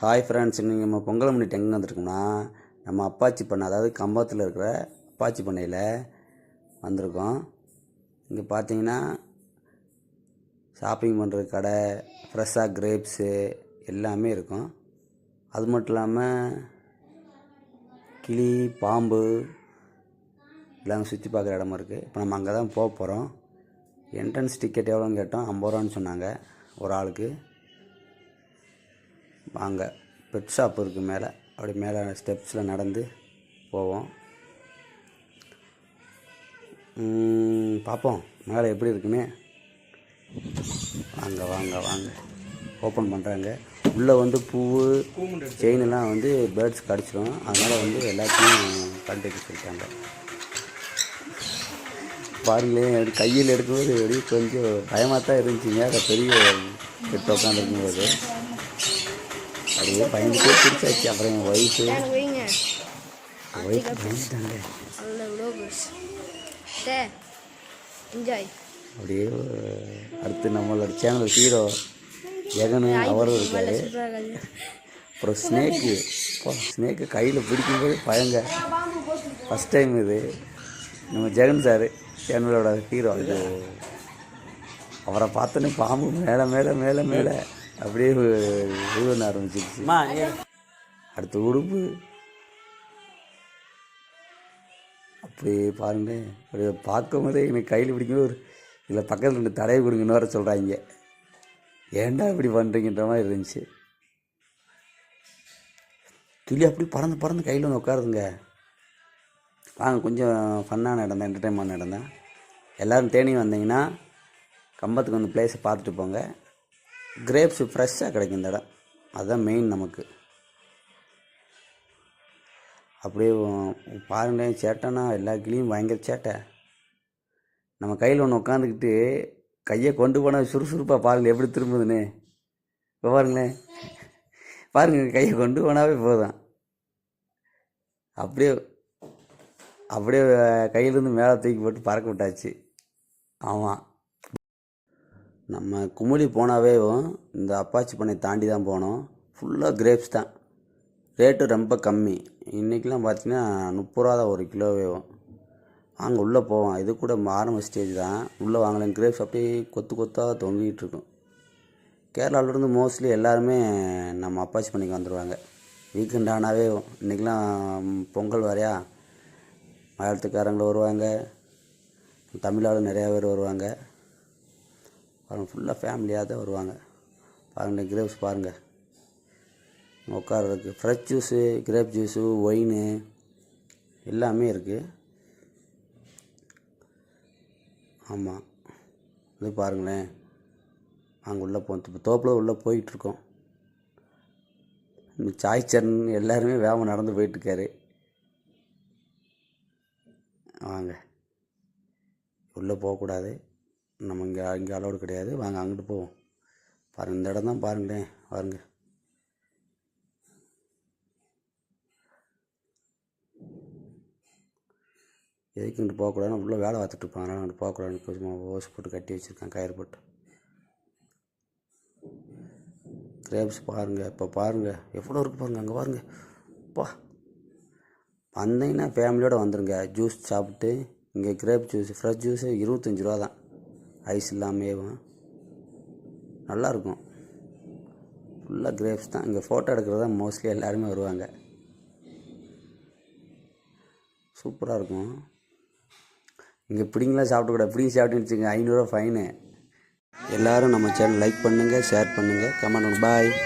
Hi friends இன்றைக்கி நம்ம பொங்கல் முன்னிட்டு எங்கே வந்திருக்கோம்னா நம்ம அப்பாச்சி பண்ணை அதாவது கம்பத்தில் இருக்கிற அப்பாச்சி பண்ணையில் வந்திருக்கோம். இங்கே பார்த்தீங்கன்னா ஷாப்பிங் பண்ணுற கடை ஃப்ரெஷ்ஷாக கிரேப்ஸு எல்லாமே இருக்கும். அது மட்டும் இல்லாமல் கிளி பாம்பு எல்லாம் சுற்றி பார்க்குற இடமா இருக்குது இப்போ நம்ம அங்கே தான் போக போகிறோம் என்ட்ரன்ஸ் டிக்கெட் எவ்வளோன்னு கேட்டோம். ஐம்பது ரூபான்னு சொன்னாங்க ஒரு ஆளுக்கு. வாங்க பெட் ஷாப் இருக்குது மேலே. அப்படி மேலே ஸ்டெப்ஸில் நடந்து போவோம். பார்ப்போம் மேலே எப்படி இருக்குன்னு. வாங்க வாங்க வாங்க. ஓப்பன் பண்ணுறாங்க உள்ளே வந்து பூவு செயினெல்லாம் வந்து பேர்ட்ஸ் கடிச்சிடும் அதனால் வந்து எல்லாத்தையும் கண்டுக்க சொல்லிட்டாங்க. பாருங்களேன் கையில் எடுக்கும்போது எப்படி கொஞ்சம் பயமாக தான் இருந்துச்சுங்க. அதை பெரிய பெட் உட்காந்துருக்கும்போது அப்படியே பயந்துட்டே பிடிச்சாச்சு. அப்புறம் என் ஒய்ஃபு ஒய்ஃப் பயந்துட்டாங்க. அப்படியே அடுத்து நம்மளோட சேனல் ஹீரோ ஜெகனு அவரும் இருக்காரு. அப்புறம் ஸ்னேக்கு ஸ்னேக்கு கையில் பிடிக்கும்போது பயங்க. ஃபஸ்ட் டைம் இது. நம்ம ஜெகன் சார் சேனலோட ஹீரோ இது அவரை பார்த்தோன்னே பாம்பு மேலே மேலே மேலே மேலே. அப்படியே விழுவன ஆரம்பிச்சிருச்சு. அடுத்து உடுப்பு. அப்படி பாருங்க. அப்படியே பார்க்கும் போதே எனக்கு கையில் பிடிக்கும்போது ஒரு இதில் பக்கத்தில் ரெண்டு தடவை கொடுங்கன்னு வர சொல்கிறாங்க ஏன்டா இப்படி பண்ணுறீங்கன்ற மாதிரி இருந்துச்சு. கிளி அப்படி பறந்து பறந்து கையில் வந்து உட்காருதுங்க. வாங்க கொஞ்சம் ஃபன்னான இடம் தான் என்டர்டைன்மெண்ட் இடம் தான். எல்லோரும் தேனி வந்தீங்கன்னா கம்பத்துக்கு வந்து பிளேஸை பார்த்துட்டு போங்க. கிரேப்ஸ் ஃப்ரெஷ்ஷாக கிடைக்கும் இந்த இடம். அதுதான் மெயின் நமக்கு. அப்படியே பாருங்களேன் சேட்டைனா எல்லா கிளியும் பயங்கர சேட்டை. நம்ம கையில் ஒன்று உட்காந்துக்கிட்டு கையை கொண்டு போனால் சுறுசுறுப்பாக பாருங்கள் எப்படி திரும்புதுன்னு. இப்போ பாருங்களேன். பாருங்கள் கையை கொண்டு போனாவே போதும். அப்படியே அப்படியே கையிலேருந்து மேலே தூக்கி போட்டு பறக்க விட்டாச்சு. ஆமாம். நம்ம குமுளி போனாவே இந்த அப்பாச்சி பண்ணை தாண்டி தான் போனோம். ஃபுல்லாக கிரேப்ஸ் தான். ரேட்டு ரொம்ப கம்மி. இன்றைக்கெலாம் பார்த்தீங்கன்னா முப்பது ரூபா தான் ஒரு கிலோவே. வாங்க உள்ளே போவோம். இது கூட ஆரம்ப ஸ்டேஜ் தான். உள்ளே வாங்கலாம். கிரேப்ஸ் அப்படியே கொத்து கொத்தாக தொங்கிக்கிட்டு இருக்கும். கேரளாவிலேருந்து மோஸ்ட்லி எல்லாருமே நம்ம அப்பாச்சி பண்ணிக்கு வந்துடுவாங்க வீக்கெண்ட் ஆனாவே இன்றைக்கெலாம் பொங்கல் வரையா மலையாளத்துக்காரங்களும் வருவாங்க. தமிழாலும் நிறையா பேர் வருவாங்க. பாருங்கள் ஃபுல்லாக ஃபேமிலியாக தான் வருவாங்க. பாருங்கள் கிரேப்ஸ் பாருங்கள் உட்கார்றதுக்கு fresh juice grape juice wine எல்லாமே இருக்குது ஆமாம் இது பாருங்களேன். அங்கே உள்ளே போ இப்போ தோப்பில் உள்ளே போயிட்டுருக்கோம் இந்த சாய்ச்சரன் எல்லாருமே வேகம் நடந்து போயிட்டுருக்காரு வாங்க. உள்ளே போகக்கூடாது. நம்ம இங்கே இங்கே அலோடு கிடையாது. வாங்க அங்கிட்டு போவோம். பாருங்கள் இந்த இடம் தான் பாருங்களேன். பாருங்க. எதுக்கு இங்கிட்டு போகக்கூடாதுன்னு உள்ளே வேலை பார்த்துட்டு இருப்பாங்க அதனால் அங்கிட்டு போகக்கூடாதுன்னு கொஞ்சமாக ஓஸ் போட்டு கட்டி வச்சுருக்கேன் கயிறு போட்டு. கிரேப்ஸ் பாருங்கள் இப்போ பாருங்கள் எவ்வளோ இருக்குது பாருங்கள் அங்கே பாருங்கள் பா. வந்தீங்கன்னா ஃபேமிலியோடு வந்துடுங்க ஜூஸ் சாப்பிட்டு இங்கே கிரேப் ஜூஸ் ஃப்ரெஷ் ஜூஸு இருபத்தஞ்சி ரூபா தான் ஐஸ் இல்லாமேவும் நல்லாயிருக்கும். ஃபுல்லாக கிரேப்ஸ் தான். இங்கே ஃபோட்டோ எடுக்கிறது தான் மோஸ்ட்லி எல்லாருமே வருவாங்க. சூப்பராக இருக்கும் இங்கே பிடிங்களாம் சாப்பிடக்கூடாது பிடிங்கி சாப்பிட்டுன்னு வச்சுங்க ஐநூறுரூவா ஃபைனு எல்லோரும் நம்ம சேனல் லைக் பண்ணுங்கள் ஷேர் பண்ணுங்கள் கமெண்ட் பண்ணுங்கள் பாய்